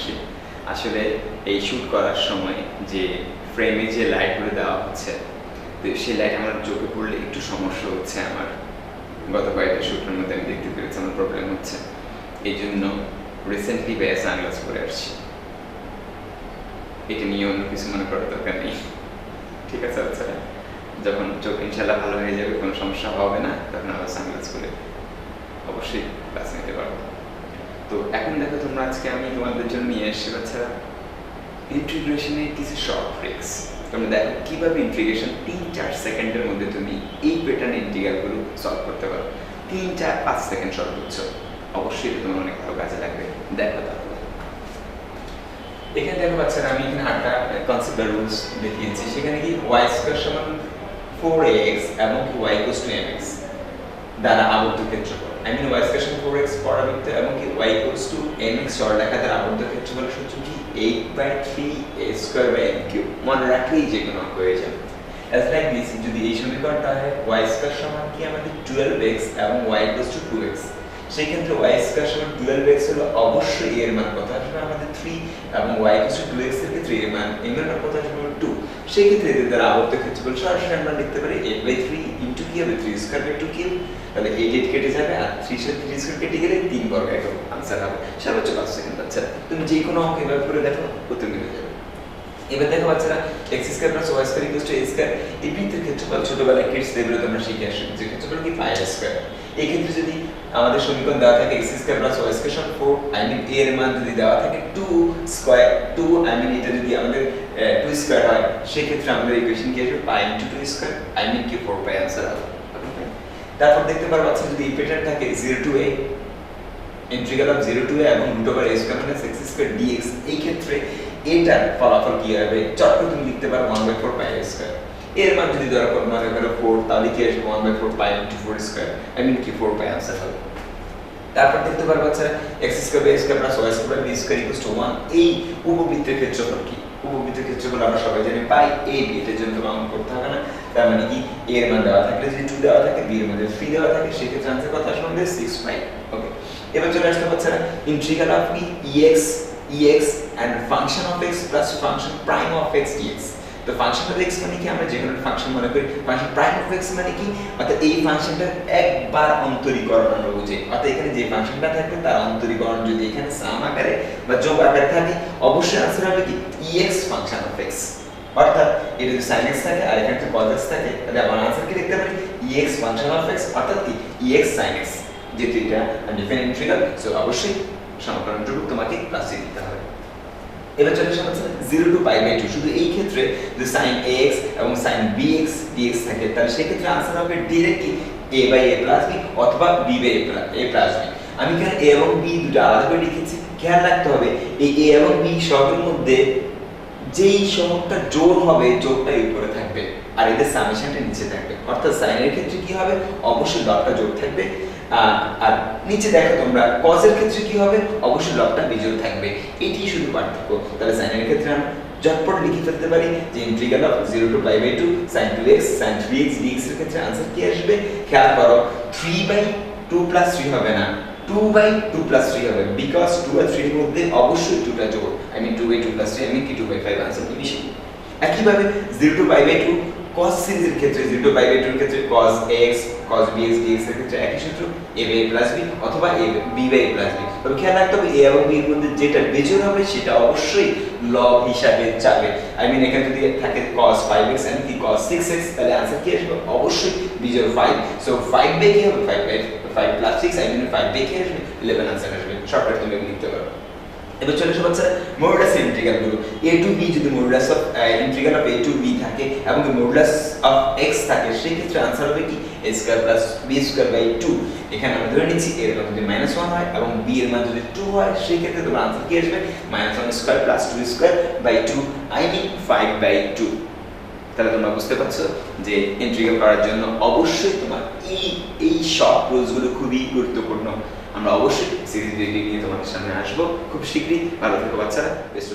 আসি। আসলে এই শ্যুট করার সময় যে ফ্রেমে যে লাইটগুলো দেওয়া হচ্ছে, তো সেই লাইট আমার চোখে পড়লে একটু সমস্যা হচ্ছে আমার। গত কয়েকটা শ্যুটের মধ্যে আমি দেখতে পেরেছি, আমার প্রবলেম হচ্ছে। এই জন্য রিসেন্টলি ব্যয় সানগ্লাস পরে আসছি। এটা নিয়ে অন্য কিছু মনে করার দরকার নেই। ঠিক আছে আচ্ছা। যখন চোখ ইনশাল্লাহ ভালো হয়ে যাবে, কোনো সমস্যা হবে না, তখন আবার সানগ্লাস করে অবশ্যই ক্লাস নিতে পারব। তো এখন দেখো তোমরা আজকে আমি তোমাদের জন্য নিয়ে এসেছি বাচ্চারা ইন্টিগ্রেশনের কিছু শর্ট ট্রিক্স তোমরা দেখো কীভাবে ইন্টিগ্রেশন তিন চার সেকেন্ডের মধ্যে তুমি এই প্যাটার্ন ইন্টিগ্রালগুলো সলভ করতে পারো। তিন, চার, পাঁচ সেকেন্ড সর্বোচ্চ অবশ্যই তোমার অনেক ভালো কাজে লাগবে। দেখো তাহলে। এখানে দেখো বাচ্চারা, আমি এখানে আটটা কনসেপ্ট রুলস দেখিয়েছি। সেখানে কি ওয়াই স্কোয়ার সমান ফোর এক্স এবং কি Y cos two M X দ্বারা আবদ্ধ ক্ষেত্রফল। আই মিন ওয়াই সমান ফোর এক্স পরাবৃত্ত এবং কি Y equals to M X সরলরেখা দ্বারা আবদ্ধ ক্ষেত্রফলের সূত্র কি? Eight by three A square by M cube মনে রাখলেই যে কোনো অঙ্ক হয়ে যাবে। অ্যাজ লাইক দিস যদি এই সমীকরণটা হয় ওয়াই স্কোয়ার সমান কি আমাদের টুয়েলভ এক্স এবং Y equals to two X সেই ক্ষেত্রে ওয়াই স্কোয়ার সমান টুয়েলভ এক্স হলো অবশ্যই এর মান। কত আসবে আমাদের থ্রি এবং ওয়াই ইকুয়ালস টু টু এক্সের ক্ষেত্রে এর মান। এর মান কত আসবে টু সেই ক্ষেত্রে এদের দ্বারা আবদ্ধ ক্ষেত্রফল সরাসরি আমরা লিখতে পারি বাই থ্রি ইন্টু কি হবে থ্রি স্কোয়ার বাই টু তাহলে এইট এইট কেটে যাবে, আর থ্রি থ্রি স্কোয়ার কেটে গেলে তিন বর্গ একক আনসার হবে। সর্বোচ্চ পাঁচ সেকেন্ড তুমি যে কোনো অঙ্ক করে দেখো, উত্তর মিলে যাবে। এবার দেখো বাচ্চারা X square plus Y square equals to A square এই বৃত্তের ক্ষেত্রফল ছোটবেলায় কিডস লেভেলে তোমরা শিখে আসছো। যে ক্ষেত্রফল কি? পাই স্কোয়ার এই ক্ষেত্রে যদি আমাদের সমীকরণ দেওয়া থাকে X square plus Y square সমান ফোর আই মিন এর মান যদি দেওয়া থাকে two square two I mean এটা যদি আমাদের টু স্কোয়ার হয়, সেক্ষেত্রে আমাদের ইকুয়েশন কি আসবে? Pi into two square I mean কি ফোর পাই আনসার হবে। তারপর দেখতে পারো বাচ্চা যদি এই প্যাটার্ন থাকে zero two A integral of zero two A এবং root over A square minus X square dx এই ক্ষেত্রে এটার ফলাফল কি হবে? চট তুমি লিখতে পারো one by four pi square এর মান যদি ধরা ধরো মনে করো ফোর তাহলে কি আসবে one by four pi into four square I mean কি ফোর পাই আনসার হবে। তারপর দেখতে পারো বাচ্চারা X square by square plus Y square B square equals to one এই উপবৃত্তের ক্ষেত্রফল কি? উপবৃত্তের ক্ষেত্রফল আমরা সবাই জানি পাই এ বি এটার জন্য তোমার অঙ্ক করতে হবে না। তার মানে কি? এ এর মান দেওয়া থাকলে যদি টু দেওয়া থাকে বি এর মধ্যে থ্রি দেওয়া থাকে, সেক্ষেত্রে আনসার কত আসবে সিক্স পাই ওকে এবার চলে আসতে বাচ্চারা ইন্টিগ্রাল অফ কি E X E X and function of X plus function prime of X dx তো ফাংশন অফ এক্স মানে কি? আমরা যে কোনো ফাংশন মনে করি ফাংশন প্রাইম অফ এক্স মানে কি? অর্থাৎ এই ফাংশনটা একবার অন্তরীকরণ আমরা বুঝি। অর্থাৎ এখানে যে ফাংশনটা থাকবে, তার অন্তরীকরণ যদি এখানে সাম আকারে বা যোগ আকারে থাকে, অবশ্যই আনসার হবে কি? ইএক্স ফাংশন অফ এক্স অর্থাৎ এটা যদি sin x থাকে আর এখানে যদি cos x থাকে, তাহলে আমার আনসার কি লিখতে পারি? Ex ফাংশন অফ x অর্থাৎ কি? Ex sin x যেহেতু এটা ডিফারেন্ট ইন্টিগ্রাল সো অবশ্যই সমকলনটুকু তোমাকে ক্লাসে দিতে হবে। এবার চলে আসা হচ্ছে zero two pi by two শুধু এই ক্ষেত্রে যদি সাইন এক্স এবং সাইন বি এক্স ডিএক্স থাকে, তাহলে সেক্ষেত্রে আনসার হবে ডিরেক্ট কি a by a plus b অথবা b by a plus b আমি এখানে এ এবং বি দুটো আলাদা করে লিখেছি? খেয়াল রাখতে হবে, এই এ এবং বি সবের মধ্যে যেই সহগটা জোর হবে জোরটাই উপরে থাকবে, আর এদের সামেশনটা নিচে থাকবে। অর্থাৎ সাইনের ক্ষেত্রে কি হবে? অবশ্যই লবটা জোর থাকবে। আর নিচে দেখো তোমরা কজের ক্ষেত্রে কি হবে? অবশ্যই লবটা বিজোড় থাকবে। এটি শুধু পার্থক্য। তাহলে সাইনের ক্ষেত্রে আমরা ঝটপট লিখে ফেলতে পারি যে integral of zero two pi by two sine two x sine এর ক্ষেত্রে আনসার কি আসবে? খেয়াল করো three by two plus three হবে না। Two by two plus three হবে। বিকজ টু আর থ্রির মধ্যে অবশ্যই টুটা জোড় I mean two by two plus three I mean কি টু বাই ফাইভ আনসার বেশি একইভাবে zero two pi by two cos সিরিজের ক্ষেত্রে জিরো টু পাই বাই টুর ক্ষেত্রে cos x cos bx dx এর ক্ষেত্রে একই সূত্র a বাই প্লাস b অথবা a b by plus b তবে খেয়াল রাখতে হবে a এবং b এর মধ্যে যেটা বেজোড় হবে সেটা অবশ্যই লব হিসাবে যাবে আই মিন এখানে যদি থাকে cos 5x and কি cos 6x তাহলে आंसर কি আসবে অবশ্যই বিজোড় 5 সো 5 বাই কি হবে 5 by 5 plus 6 I mean 5 by কি আসবে 11 आंसर আসবে শর্টকাট তুমি লিখতে পারো এবার চলে আসে হচ্ছে মোডুলাস ইন্টিগ্রালগুলো এ টু বি যদি modulus of integral of a to b থাকে এবং মোডুলাস অফ এক্স থাকে সেই ক্ষেত্রে আনসার হবে কি? A square plus b square by two এখানে আমরা ধরে নিচ্ছি এর মান যদি মাইনাস ওয়ান হয় এবং বি এর মান যদি টু হয় সেই ক্ষেত্রে তোমার আনসার কি আসবে? Minus one square plus two square by two I mean five by two তাহলে তোমরা বুঝতে পারছ যে ইন্ট্রিগেল করার জন্য অবশ্যই তোমার এই এই সব রুলসগুলো খুবই গুরুত্বপূর্ণ। আমরা অবশ্যই সিরিজ নিয়ে তোমাদের সামনে আসব। খুব শীঘ্রই। ভালো থেকো বাচ্চারা। বেস্ট